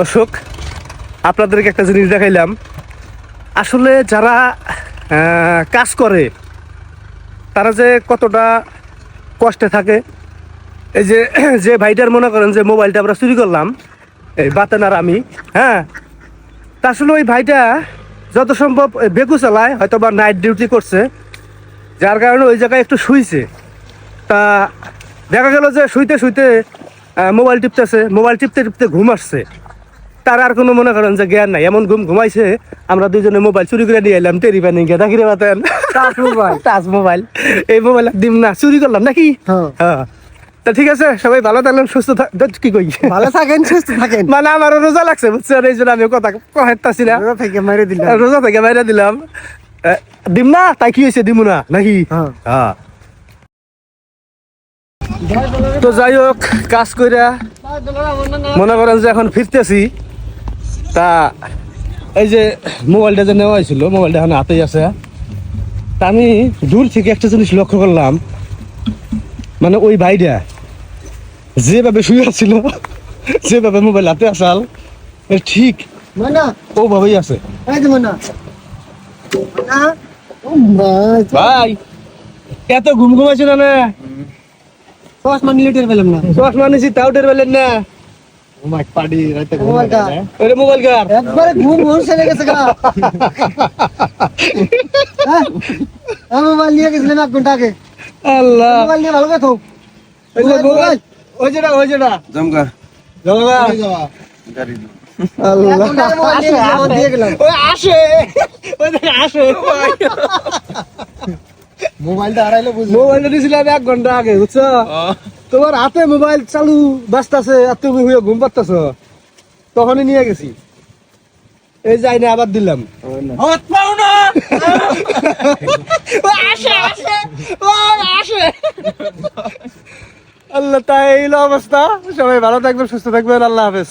দর্শক, আপনাদেরকে একটা জিনিস দেখাইলাম। আসলে যারা কাজ করে, তারা যে কতটা কষ্টে থাকে, এই যে যে ভাইটার মনে করেন যে মোবাইলটা আমরা চুরি করলাম, এই বাতেন আর আমি হ্যাঁ? তা আসলে ওই ভাইটা যত সম্ভব বেকু চালায় হয়তো বা নাইট ডিউটি করছে, যার কারণে ওই জায়গায় একটু শুইছে। তা দেখা গেল যে শুইতে শুইতে মোবাইল টিপতেছে মোবাইল টিপতে টিপতে ঘুম আসছে। তার আর কোনো মনে করেন যে জ্ঞান নাই। এমন ঘুম ঘুমাইছে আমরা দুজনে মোবাইল চুরি করে নিয়ে এলাম টেরি বানি গিয়ে। দেখি রে বাতেন টাচ মোবাইল। এই মোবাইল দিম না চুরি করলাম নাকি? হ্যাঁ। হ্যাঁ। তা ঠিক আছে সবাই ভালো থাকলেন সুস্থ থাক কি কই? ভালো থাকেন সুস্থ থাকেন। মানে আমারও রোজা লাগছে বুঝছেন? এই জন্য আমি কথা কহেতাছি না। রোজা থেকে মেরে দিলাম। রোজা থেকে বাইরে দিলাম। দিম না? তাই কি হয়েছে দিমু না? নাকি? হ্যাঁ। তো যাই হোক কাজ কইরা মনে করেন যে এখন ফিরতেছি। তা এই যে মোবাইলটা যে নেওয়া হয়েছিল মোবাইলটা এখন হাতেই আছে। তা আমি দূর থেকে একটা জিনিস লক্ষ্য করলাম। মানে ওই ভাইটা যেভাবে শুয়ে ছিল যেভাবে মোবাইল হাতে আসাল ঠিক মনা। ও ভাবেই আছে ভাই এত ঘুম ঘুমাইছে না? পেলাম না। চশমা নিছি তাও টের পেলেন না। মাইক পাড়ি রাইতে মোবাইলটা ওরে মোবাইল কার? একবারে ঘুম ঘুম সেরে গেছে গা। হ্যাঁ? মোবাইল নিয়ে গেছিলাম এক ঘণ্টা আগে। আল্লাহ। মোবাইল নিয়ে ভালো কথা ওই মোবাইল ওই যেটা ওই যেটা জমকা জমা আল্লাহ। আসে। আসে। মোবাইলটা হারাইলে বুঝ মোবাইলটা দিয়েছিলাম এক ঘণ্টা আগে বুঝছ? তোমার হাতে মোবাইল চালু বাজতাছে আর তুমি হয়ে ঘুম তখনই নিয়ে গেছি। এই যাই না আবার দিলাম। আল্লাহ তাই অবস্থা। সবাই ভালো থাকবেন সুস্থ থাকবেন। আল্লাহ হাফেজ।